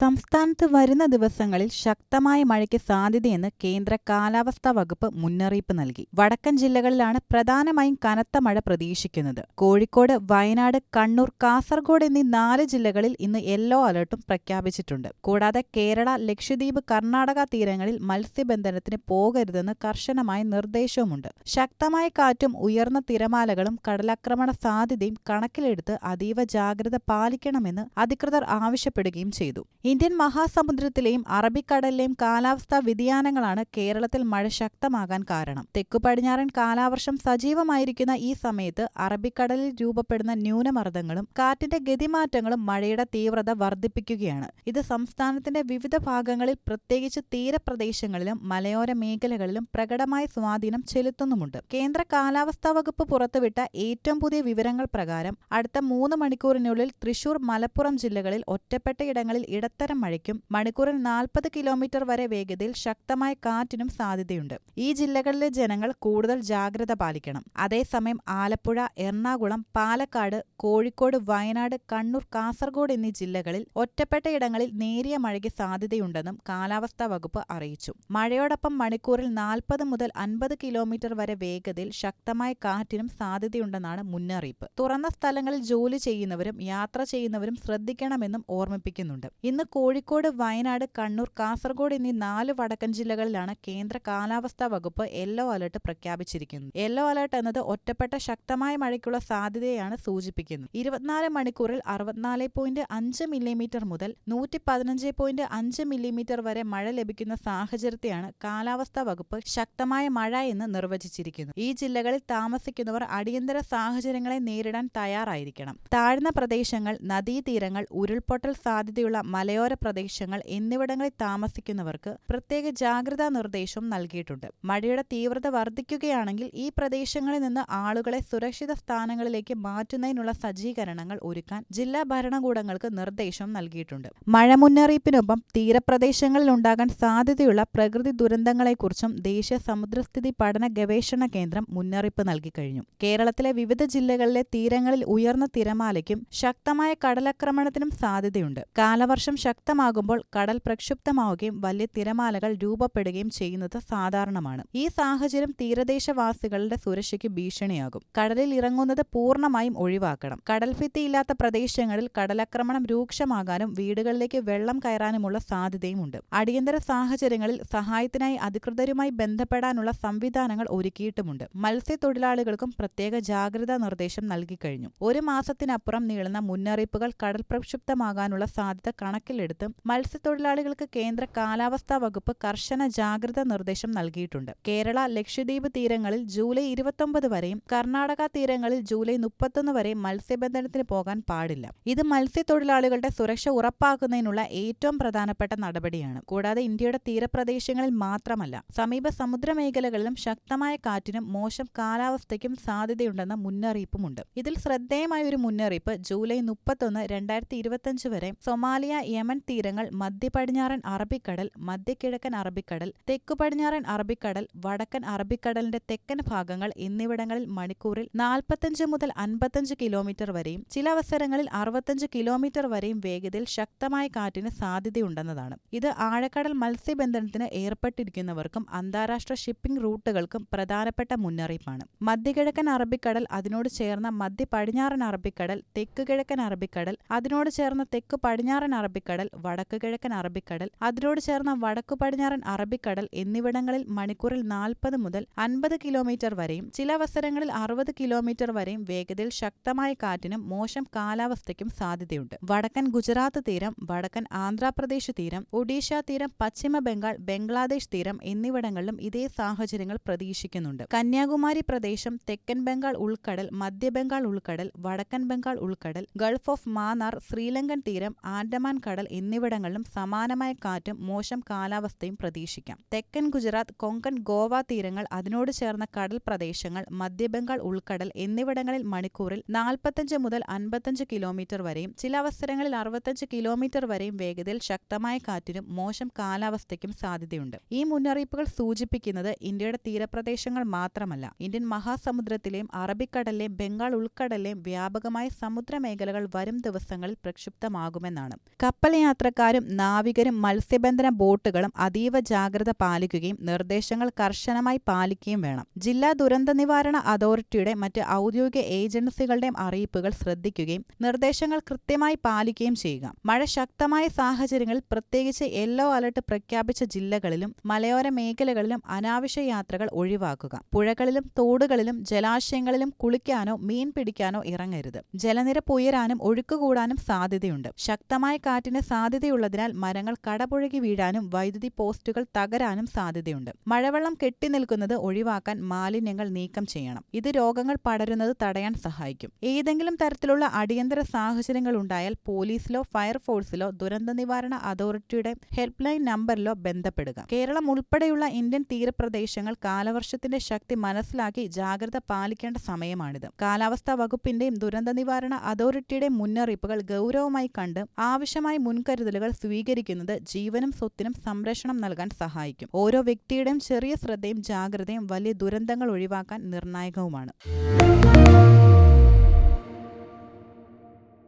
സംസ്ഥാനത്ത് വരുന്ന ദിവസങ്ങളിൽ ശക്തമായ മഴയ്ക്ക് സാധ്യതയെന്ന് കേന്ദ്ര കാലാവസ്ഥാ വകുപ്പ് മുന്നറിയിപ്പ് നൽകി. വടക്കൻ ജില്ലകളിലാണ് പ്രധാനമായും കനത്ത മഴ പ്രതീക്ഷിക്കുന്നത്. കോഴിക്കോട് വയനാട് കണ്ണൂർ കാസർഗോഡ് എന്നീ നാല് ജില്ലകളിൽ ഇന്ന് യെല്ലോ അലർട്ടും പ്രഖ്യാപിച്ചിട്ടുണ്ട്. കൂടാതെ കേരള ലക്ഷദ്വീപ് കർണാടക തീരങ്ങളിൽ മത്സ്യബന്ധനത്തിന് പോകരുതെന്ന് കർശനമായ നിർദ്ദേശവുമുണ്ട്. ശക്തമായ കാറ്റും ഉയർന്ന തിരമാലകളും കടലാക്രമണ സാധ്യതയും കണക്കിലെടുത്ത് അതീവ ജാഗ്രത പാലിക്കണമെന്ന് അധികൃതർ ആവശ്യപ്പെടുകയും ചെയ്തു. ഇന്ത്യൻ മഹാസമുദ്രത്തിലെയും അറബിക്കടലിലെയും കാലാവസ്ഥാ വ്യതിയാനങ്ങളാണ് കേരളത്തിൽ മഴ ശക്തമാകാൻ കാരണം. തെക്കു പടിഞ്ഞാറൻ കാലാവർഷം സജീവമായിരിക്കുന്ന ഈ സമയത്ത് അറബിക്കടലിൽ രൂപപ്പെടുന്ന ന്യൂനമർദ്ദങ്ങളും കാറ്റിന്റെ ഗതിമാറ്റങ്ങളും മഴയുടെ തീവ്രത വർദ്ധിപ്പിക്കുകയാണ്. ഇത് സംസ്ഥാനത്തിന്റെ വിവിധ ഭാഗങ്ങളിൽ പ്രത്യേകിച്ച് തീരപ്രദേശങ്ങളിലും മലയോര മേഖലകളിലും പ്രകടമായ സ്വാധീനം ചെലുത്തുന്നുമുണ്ട്. കേന്ദ്ര കാലാവസ്ഥാ വകുപ്പ് പുറത്തുവിട്ട ഏറ്റവും പുതിയ വിവരങ്ങൾ പ്രകാരം അടുത്ത മൂന്ന് മണിക്കൂറിനുള്ളിൽ തൃശൂർ മലപ്പുറം ജില്ലകളിൽ ഒറ്റപ്പെട്ടയിടങ്ങളിൽ ഇടത്തരം മഴയ്ക്കും മണിക്കൂറിൽ നാൽപ്പത് കിലോമീറ്റർ വരെ വേഗതയിൽ ശക്തമായ കാറ്റിനും സാധ്യതയുണ്ട്. ഈ ജില്ലകളിലെ ജനങ്ങൾ കൂടുതൽ ജാഗ്രത പാലിക്കണം. അതേസമയം ആലപ്പുഴ എറണാകുളം പാലക്കാട് കോഴിക്കോട് വയനാട് കണ്ണൂർ കാസർഗോഡ് എന്നീ ജില്ലകളിൽ ഒറ്റപ്പെട്ട ഇടങ്ങളിൽ നേരിയ മഴയ്ക്ക് സാധ്യതയുണ്ടെന്നും കാലാവസ്ഥാ വകുപ്പ് അറിയിച്ചു. മഴയോടൊപ്പം മണിക്കൂറിൽ നാൽപ്പത് മുതൽ അൻപത് കിലോമീറ്റർ വരെ വേഗതയിൽ ശക്തമായ കാറ്റിനും സാധ്യതയുണ്ടെന്നാണ് മുന്നറിയിപ്പ്. തുറന്ന സ്ഥലങ്ങളിൽ ജോലി ചെയ്യുന്നവരും യാത്ര ചെയ്യുന്നവരും ശ്രദ്ധിക്കണമെന്നും ഓർമ്മിപ്പിക്കുന്നുണ്ട്. ഇന്ന് കോഴിക്കോട് വയനാട് കണ്ണൂർ കാസർഗോഡ് എന്നീ നാല് വടക്കൻ ജില്ലകളിലാണ് കേന്ദ്ര കാലാവസ്ഥാ വകുപ്പ് യെല്ലോ അലർട്ട് പ്രഖ്യാപിച്ചിരിക്കുന്നത്. യെല്ലോ അലർട്ട് എന്നത് ഒറ്റപ്പെട്ട ശക്തമായ മഴയ്ക്കുള്ള സാധ്യതയാണ് സൂചിപ്പിക്കുന്നത്. ഇരുപത്തിനാല് മണിക്കൂറിൽ അറുപത്തിനാല് പോയിന്റ് അഞ്ച് മില്ലിമീറ്റർ മുതൽ നൂറ്റി പതിനഞ്ച് പോയിന്റ് അഞ്ച് മില്ലിമീറ്റർ വരെ മഴ ലഭിക്കുന്ന സാഹചര്യത്തെയാണ് കാലാവസ്ഥാ വകുപ്പ് ശക്തമായ മഴ എന്ന് നിർവചിച്ചിരിക്കുന്നത്. ഈ ജില്ലകളിൽ താമസിക്കുന്നവർ അടിയന്തര സാഹചര്യങ്ങളെ നേരിടാൻ തയ്യാറായിരിക്കണം. താഴ്ന്ന പ്രദേശങ്ങൾ നദീതീരങ്ങൾ ഉരുൾപൊട്ടൽ സാധ്യതയുള്ള മലയോര പ്രദേശങ്ങൾ എന്നിവിടങ്ങളിൽ താമസിക്കുന്നവർക്ക് പ്രത്യേക ജാഗ്രതാ നിർദ്ദേശവും നൽകിയിട്ടുണ്ട്. മഴയുടെ തീവ്രത വർദ്ധിക്കുകയാണെങ്കിൽ ഈ പ്രദേശങ്ങളിൽ നിന്ന് ആളുകളെ സുരക്ഷിത സ്ഥാനങ്ങളിലേക്ക് മാറ്റുന്നതിനുള്ള സജ്ജീകരണങ്ങൾ ഒരുക്കാൻ ജില്ലാ ഭരണകൂടങ്ങൾക്ക് നിർദ്ദേശം നൽകിയിട്ടുണ്ട്. മഴ മുന്നറിയിപ്പിനൊപ്പം തീരപ്രദേശങ്ങളിൽ ഉണ്ടാകാൻ സാധ്യതയുള്ള പ്രകൃതി ദുരന്തങ്ങളെക്കുറിച്ചും ദേശീയ സമുദ്രസ്ഥിതി പഠന ഗവേഷണ കേന്ദ്രം മുന്നറിയിപ്പ് നൽകിക്കഴിഞ്ഞു കേരളത്തിലെ വിവിധ ജില്ലകളിലെ തീരങ്ങളിൽ ഉയർന്ന തിരമാലയ്ക്കും ശക്തമായ കടലാക്രമണത്തിനും സാധ്യതയുണ്ട്. കാലവർഷം ശക്തമാകുമ്പോൾ കടൽ പ്രക്ഷുബ്ധമാവുകയും വലിയ തിരമാലകൾ രൂപപ്പെടുകയും ചെയ്യുന്നത് സാധാരണമാണ്. ഈ സാഹചര്യം തീരദേശവാസികളുടെ സുരക്ഷയ്ക്ക് ഭീഷണിയാകും. കടലിൽ ഇറങ്ങുന്നത് പൂർണമായും ഒഴിവാക്കണം. കടൽഭിത്തിയില്ലാത്ത പ്രദേശങ്ങളിൽ കടലാക്രമണം രൂക്ഷമാകാനും വീടുകളിലേക്ക് വെള്ളം കയറാനുമുള്ള സാധ്യതയുമുണ്ട്. അടിയന്തര സാഹചര്യങ്ങളിൽ സഹായത്തിനായി അധികൃതരുമായി ബന്ധപ്പെടാനുള്ള സംവിധാനങ്ങൾ ഒരുക്കിയിട്ടുമുണ്ട്. മത്സ്യത്തൊഴിലാളികൾക്കും പ്രത്യേക ജാഗ്രതാ നിർദ്ദേശം നൽകിക്കഴിഞ്ഞു. ഒരു മാസത്തിനപ്പുറം നീളുന്ന മുന്നറിയിപ്പുകൾ കടൽ പ്രക്ഷുബ്ധമാകാനുള്ള സാധ്യത കണക്കിലെടുത്ത് മത്സ്യത്തൊഴിലാളികൾക്ക് കേന്ദ്ര കാലാവസ്ഥാ വകുപ്പ് കർശന ജാഗ്രത നിർദ്ദേശം നൽകിയിട്ടുണ്ട്. കേരള ലക്ഷദ്വീപ് തീരങ്ങളിൽ ജൂലൈ ഇരുപത്തൊമ്പത് വരെയും കർണാടക തീരങ്ങളിൽ ജൂലൈ മുപ്പത്തൊന്ന് വരെയും മത്സ്യബന്ധനത്തിന് പോകാൻ പാടില്ല. ഇത് മത്സ്യത്തൊഴിലാളികളുടെ സുരക്ഷ ഉറപ്പാക്കുന്നതിനുള്ള ഏറ്റവും പ്രധാനപ്പെട്ട നടപടിയാണ്. കൂടാതെ ഇന്ത്യയുടെ തീരപ്രദേശങ്ങളിൽ മാത്രമല്ല സമീപ സമുദ്രമേഖലകളിലും ശക്തമായ കാറ്റിനും മോശം കാലാവസ്ഥയ്ക്കും സാധ്യതയുണ്ടെന്ന മുന്നറിയിപ്പുമുണ്ട്. ഇതിൽ ശ്രദ്ധേയമായ ഒരു മുന്നറിയിപ്പ് ജൂലൈ മുപ്പത്തൊന്ന് രണ്ടായിരത്തി ഇരുപത്തിയഞ്ച് വരെ സൊമാലിയ യമൻ തീരങ്ങൾ മധ്യപടിഞ്ഞാറൻ അറബിക്കടൽ മധ്യകിഴക്കൻ അറബിക്കടൽ തെക്കു പടിഞ്ഞാറൻ അറബിക്കടൽ വടക്കൻ അറബിക്കടലിന്റെ തെക്കൻ ഭാഗങ്ങൾ എന്നിവിടങ്ങളിൽ മണിക്കൂറിൽ നാൽപ്പത്തഞ്ച് മുതൽ അൻപത്തഞ്ച് കിലോമീറ്റർ വരെയും ചില അവസരങ്ങളിൽ അറുപത്തഞ്ച് കിലോമീറ്റർ വരെയും വേഗതയിൽ ശക്തമായ കാറ്റിന് സാധ്യതയുണ്ടെന്നതാണ്. ഇത് ആഴക്കടൽ മത്സ്യബന്ധനത്തിന് ഏർപ്പെട്ടിരിക്കുന്നവർക്കും അന്താരാഷ്ട്ര ഷിപ്പിംഗ് റൂട്ടുകൾക്കും പ്രധാനപ്പെട്ട മുന്നറിയിപ്പാണ്. മധ്യകിഴക്കൻ അറബിക്കടൽ അതിനോട് ചേർന്ന മധ്യ പടിഞ്ഞാറൻ അറബിക്കടൽ തെക്ക് കിഴക്കൻ അറബിക്കടൽ അതിനോട് ചേർന്ന തെക്ക് പടിഞ്ഞാറൻ അറബിക്കടൽ വടക്ക് കിഴക്കൻ അറബിക്കടൽ അതിനോട് ചേർന്ന വടക്കു പടിഞ്ഞാറൻ അറബിക്കടൽ എന്നിവിടങ്ങളിൽ മണിക്കൂറിൽ നാൽപ്പത് മുതൽ അൻപത് കിലോമീറ്റർ വരെയും ചില അവസരങ്ങളിൽ അറുപത് കിലോമീറ്റർ വരെയും വേഗതയിൽ ശക്തമായ കാറ്റിനും മോശം കാലാവസ്ഥയ്ക്കും സാധ്യതയുണ്ട്. വടക്കൻ ഗുജറാത്ത് തീരം വടക്കൻ ആന്ധ്രാപ്രദേശ് തീരം ഒഡീഷ തീരം പശ്ചിമ ബംഗാൾ ബംഗ്ലാദേശ് തീരം എന്നിവിടങ്ങളിലും ഇതേ സാഹചര്യങ്ങൾ പ്രതീക്ഷിക്കുന്നുണ്ട്. കന്യാകുമാരി പ്രദേശം തെക്കൻ ബംഗാൾ ഉൾക്കടൽ മധ്യ ബംഗാൾ ഉൾക്കടൽ വടക്കൻ ബംഗാൾ ഉൾക്കടൽ ഗൾഫ് ഓഫ് മാന്നാർ ശ്രീലങ്കൻ തീരം ആൻഡമാൻ കടൽ എന്നിവിടങ്ങളിലും സമാനമായ കാറ്റും മോശം കാലാവസ്ഥയും പ്രതീക്ഷിക്കാം. തെക്കൻ ഗുജറാത്ത് കൊങ്കൺ ഗോവ തീരങ്ങൾ അതിനോട് ചേർന്ന കടൽ പ്രദേശങ്ങൾ മധ്യബംഗാൾ ഉൾക്കടൽ എന്നിവിടങ്ങളിൽ മണിക്കൂറിൽ നാൽപ്പത്തഞ്ച് മുതൽ അൻപത്തഞ്ച് കിലോമീറ്റർ വരെയും ചില അവസരങ്ങളിൽ അറുപത്തഞ്ച് കിലോമീറ്റർ വരെയും വേഗതയിൽ ശക്തമായ കാറ്റിനും മോശം കാലാവസ്ഥയ്ക്കും സാധ്യതയുണ്ട്. ഈ മുന്നറിയിപ്പുകൾ സൂചിപ്പിക്കുന്നത് ഇന്ത്യയുടെ തീരപ്രദേശങ്ങൾ മാത്രമല്ല. ഇന്ത്യൻ മഹാസമുദ്രത്തിലെയും അറബിക്കടലിലെയും ബംഗാൾ ഉൾക്കടലിലെയും വ്യാപകമായ സമുദ്രമേഖലകൾ വരും ദിവസങ്ങളിൽ പ്രക്ഷുബ്ധമാകുമെന്നാണ്. കപ്പൽ കപ്പൽ യാത്രക്കാരും നാവികരും മത്സ്യബന്ധന ബോട്ടുകളും അതീവ ജാഗ്രത പാലിക്കുകയും നിർദ്ദേശങ്ങൾ കർശനമായി പാലിക്കുകയും വേണം. ജില്ലാ ദുരന്ത നിവാരണ അതോറിറ്റിയുടെ മറ്റ് ഔദ്യോഗിക ഏജൻസികളുടെയും അറിയിപ്പുകൾ ശ്രദ്ധിക്കുകയും നിർദ്ദേശങ്ങൾ കൃത്യമായി പാലിക്കുകയും ചെയ്യുക. മഴ ശക്തമായ സാഹചര്യങ്ങളിൽ പ്രത്യേകിച്ച് യെല്ലോ അലർട്ട് പ്രഖ്യാപിച്ച ജില്ലകളിലും മലയോര മേഖലകളിലും അനാവശ്യ യാത്രകൾ ഒഴിവാക്കുക. പുഴകളിലും തോടുകളിലും ജലാശയങ്ങളിലും കുളിക്കാനോ മീൻ പിടിക്കാനോ ഇറങ്ങരുത്. ജലനിരപ്പ് ഉയരാനും ഒഴുക്ക് കൂടാനും സാധ്യതയുണ്ട്. ശക്തമായ കാറ്റിന് സാധ്യതയുള്ളതിനാൽ മരങ്ങൾ കടപുഴകി വീഴാനും വൈദ്യുതി പോസ്റ്റുകൾ തകരാനും സാധ്യതയുണ്ട്. മഴവെള്ളം കെട്ടിനിൽക്കുന്നത് ഒഴിവാക്കാൻ മാലിന്യങ്ങൾ നീക്കം ചെയ്യണം. ഇത് രോഗങ്ങൾ പടരുന്നത് തടയാൻ സഹായിക്കും. ഏതെങ്കിലും തരത്തിലുള്ള അടിയന്തര സാഹചര്യങ്ങൾ ഉണ്ടായാൽ പോലീസിലോ ഫയർഫോഴ്സിലോ ദുരന്ത നിവാരണ അതോറിറ്റിയുടെ ഹെൽപ്പ് ലൈൻ നമ്പറിലോ ബന്ധപ്പെടുക. കേരളം ഉൾപ്പെടെയുള്ള ഇന്ത്യൻ തീരപ്രദേശങ്ങൾ കാലവർഷത്തിന്റെ ശക്തി മനസ്സിലാക്കി ജാഗ്രത പാലിക്കേണ്ട സമയമാണിത്. കാലാവസ്ഥാ വകുപ്പിന്റെയും ദുരന്ത നിവാരണ അതോറിറ്റിയുടെയും മുന്നറിയിപ്പുകൾ ഗൗരവമായി കണ്ട് ആവശ്യമായ മുൻകരുതലുകൾ സ്വീകരിക്കുന്നത് ജീവനും സ്വത്തിനും സംരക്ഷണം നൽകാൻ സഹായിക്കും. ഓരോ വ്യക്തിയുടെയും ചെറിയ ശ്രദ്ധയും ജാഗ്രതയും വലിയ ദുരന്തങ്ങൾ ഒഴിവാക്കാൻ നിർണായകവുമാണ്.